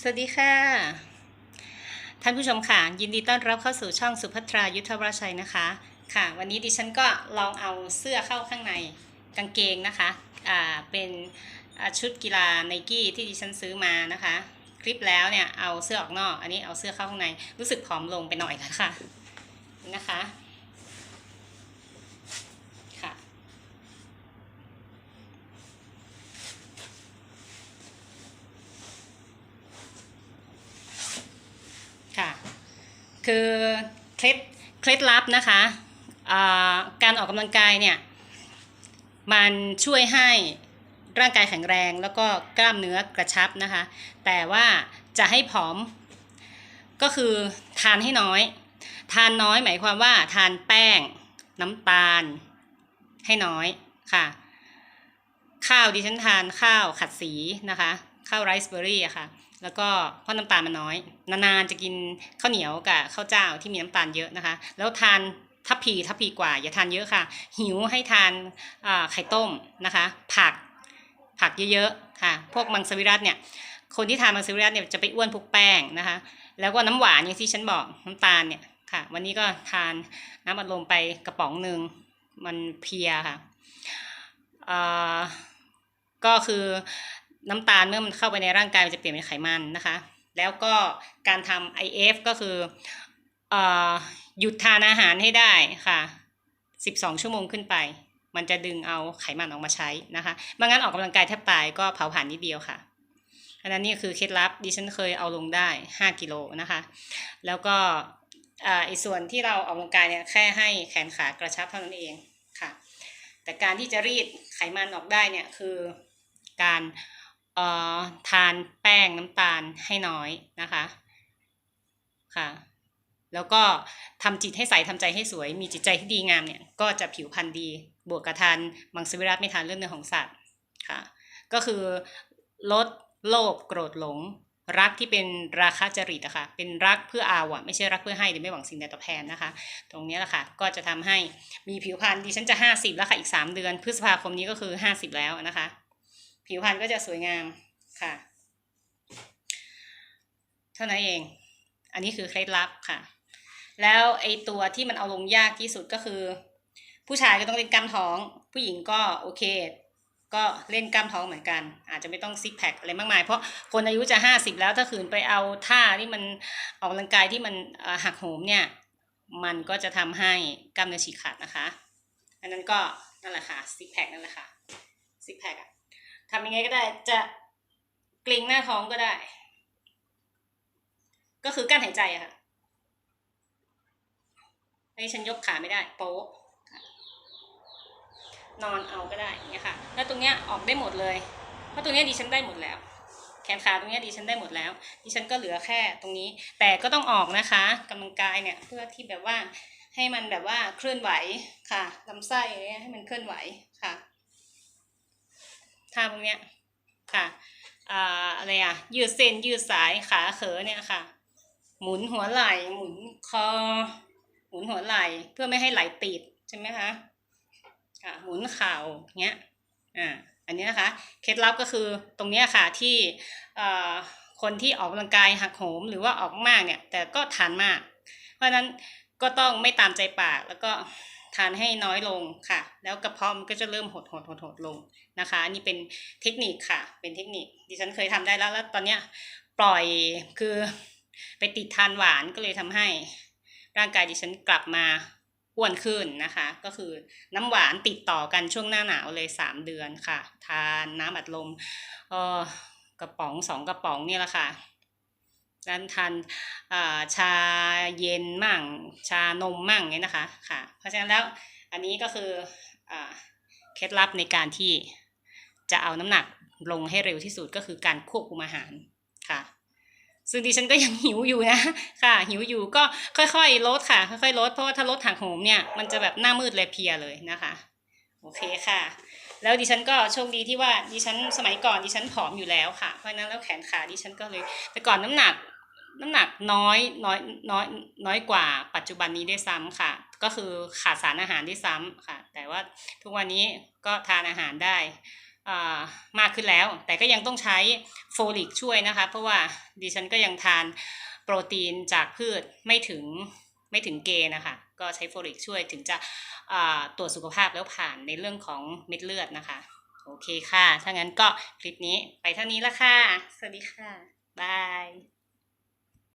สวัสดีค่ะ ท่านผู้ชมค่ะ ยินดีต้อนรับเข้าสู่ช่องสุภัทรายุทธวรชัยนะคะ ค่ะ วันนี้ดิฉันก็ลองเอาเสื้อเข้าข้างในกางเกงนะคะอ่าเป็นชุดกีฬาไนกี้ที่ดิฉันซื้อมานะคะ คลิปแล้วเนี่ยเอาเสื้อออกนอก อันนี้เอาเสื้อเข้าข้างในรู้สึกผอมลงไปหน่อยแล้วค่ะนะคะ ค่ะ คือเคล็ดเคล็ดลับนะคะการออกกำลังกายเนี่ยมันช่วยให้ร่างกายแข็งแรงแล้วก็กล้ามเนื้อกระชับนะคะ แต่ว่าจะให้ผอมก็คือทานให้น้อย ทานน้อยหมายความว่าทานแป้ง น้ำตาล ให้น้อยค่ะ ข้าวดิฉันทานข้าวขัดสีนะคะ ข้าวไรซ์เบอร์รี่อะค่ะ แล้วก็เพราะน้ำตาลมันน้อย นานๆจะกินข้าวเหนียวกับข้าวเจ้าที่มีน้ำตาลเยอะนะคะ แล้วทานทัพพีทัพพีกว่า อย่าทานเยอะค่ะ หิวให้ทานไข่ต้มนะคะ ผักผักเยอะๆค่ะ พวกมังสวิรัตเนี่ยคนที่ทานมังสวิรัตเนี่ยจะไปอ้วนพวกแป้งนะคะ แล้วก็น้ำหวานอย่างที่ฉันบอกน้ำตาลเนี่ยค่ะ วันนี้ก็ทานน้ำอัดลมไปกระป๋องหนึ่งมันเพียค่ะอ่าก็คือ น้ำตาลเมื่อมันเข้าไปในร่างกายมันจะเปลี่ยนเป็นไขมันนะคะ แล้วก็การทำ IF ก็คืออหยุดทานอาหารให้ได้ค่ะ 12 ชั่วโมงขึ้นไป มันจะดึงเอาไขมันออกมาใช้นะคะไม่งั้นออกกำลังกายแทบตายก็เผาผ่านนิดเดียวค่ะอันนั้นนี่คือเคล็ดลับดิฉันเคยเอาลงได้ 5 กิโลนะคะ แล้วก็อ่าไอ้ส่วนที่เราออกกำลังกายเนี่ยแค่ให้แขนขากระชับเท่านั้นเองค่ะ แต่การที่จะรีดไขมันออกได้เนี่ยคือการ ทานแป้งน้ำตาลให้น้อยนะคะค่ะแล้วก็ทำจิตให้ใสทำใจให้สวย มีจิตใจที่ดีงามเนี่ยก็จะผิวพรรณดี บวกกับทานมังสวิรัตไม่ทานเลือดเนื้อของสัตว์ค่ะก็คือลดโลภโกรธหลง รักที่เป็นราคะจริตอะคะเป็นรักเพื่อเอาอะไม่ใช่รักเพื่อให้หรือไม่หวังสิ่งใดตอบแทนนะคะ ตรงนี้แหละค่ะก็จะทำให้มีผิวพรรณดิฉันจะห้าสิบแล้วค่ะอีกสามเดือน พฤษภาคมนี้ก็คือห้าสิบแล้วนะคะ ผิวพรรณก็จะสวยงามค่ะ เท่านั้นเอง อันนี้คือเคล็ดลับค่ะ แล้วไอตัวที่มันเอาลงยากที่สุดก็คือ ผู้ชายก็ต้องเล่นกล้ามท้อง ผู้หญิงก็โอเค ก็เล่นกล้ามท้องเหมือนกัน อาจจะไม่ต้องซิกแพคอะไรมากมาย เพราะคนอายุจะห้าสิบแล้วถ้าขืนไปเอาท่าที่มันออกกำลังกายที่มันหักโหมเนี่ย มันก็จะทำให้กล้ามเนื้อฉีกขาดนะคะ อันนั้นก็นั่นแหละค่ะซิกแพคนั่นแหละค่ะซิกแพคอะ ทำยังไงก็ได้จะเกร็งหน้าท้องก็ได้ ก็คือกั้นหายใจอะค่ะให้ฉันยกขาไม่ได้ โป๊ะนอนเอาก็ได้อย่างเงี้ยค่ะ แล้วตรงเนี้ยออกได้หมดเลย เพราะตรงเนี้ยดิฉันได้หมดแล้ว แขนขาตรงเนี้ยดิฉันได้หมดแล้ว ดิฉันก็เหลือแค่ตรงนี้ แต่ก็ต้องออกนะคะกำลังกายเนี่ยเพื่อที่แบบว่าให้มันแบบว่าเคลื่อนไหวค่ะลำไส้เงี้ยให้มันเคลื่อนไหวค่ะ ท่าพวกเนี้ยค่ะอ่าอะไรอะ ยืดเส้นยืดสายขาเขอเนี่ยค่ะ หมุนหัวไหล่ หมุนคอ หมุนหัวไหล่ เพื่อไม่ให้ไหลติดใช่ไหมคะค่ะหมุนเข่าเงี้ยอ่าอันนี้นะคะเคล็ดลับก็คือตรงเนี้ยค่ะที่อ่อคนที่ออกกำลังกายหักโหมหรือว่าออกมากเนี่ย แต่ก็ทานมาก เพราะฉะนั้นก็ต้องไม่ตามใจปากแล้วก็ ทานให้น้อยลงค่ะ แล้วกระเพาะมันก็จะเริ่มหดหดหดหดลงนะคะอันนี้เป็นเทคนิคค่ะ เป็นเทคนิคดิฉันเคยทำได้แล้วแล้วตอนเนี้ยปล่อยคือไปติดทานหวานก็เลยทำให้ร่างกายดิฉันกลับมาอ้วนขึ้นนะคะ ก็คือน้ำหวานติดต่อกันช่วงหน้าหนาวเลยสามเดือนค่ะ ทานน้ำอัดลมเออกระป๋องสองกระป๋องเนี่ยแหละค่ะ นั้นทานอ่าชาเย็นมั่ง ชานมมั่งเนี่ยนะคะค่ะ เพราะฉะนั้นแล้วอันนี้ก็คืออ่าเคล็ดลับในการที่จะเอาน้ำหนักลงให้เร็วที่สุดก็คือการควบคุมอาหารค่ะ ซึ่งดิฉันก็ยังหิวอยู่นะค่ะ หิวอยู่ก็ค่อยๆลดค่ะ ค่อยๆลดเพราะว่าถ้าลดถังโหมเนี่ยมันจะแบบหน้ามืดเลยเพียเลยนะคะโอเคค่ะ แล้วดิฉันก็โชคดีที่ว่าดิฉันสมัยก่อนดิฉันผอมอยู่แล้วค่ะ เพราะฉะนั้นแล้วแขนขาดิฉันก็เลยแต่ก่อนน้ำหนัก น้ำหนักน้อยน้อยน้อยน้อยกว่าปัจจุบันนี้ได้ซ้ำค่ะ ก็คือขาดสารอาหารได้ซ้ำค่ะ แต่ว่าทุกวันนี้ก็ทานอาหารได้อ่ามากขึ้นแล้ว แต่ก็ยังต้องใช้โฟลิกช่วยนะคะ เพราะว่าดิฉันก็ยังทานโปรตีนจากพืชไม่ถึงไม่ถึงเกณฑ์นะคะ ก็ใช้โฟลิกช่วยถึงจะอ่าตรวจสุขภาพแล้วผ่านในเรื่องของเม็ดเลือดนะคะ โอเคค่ะ ถ้างั้นก็คลิปนี้ไปเท่านี้ละค่ะ สวัสดีค่ะ บาย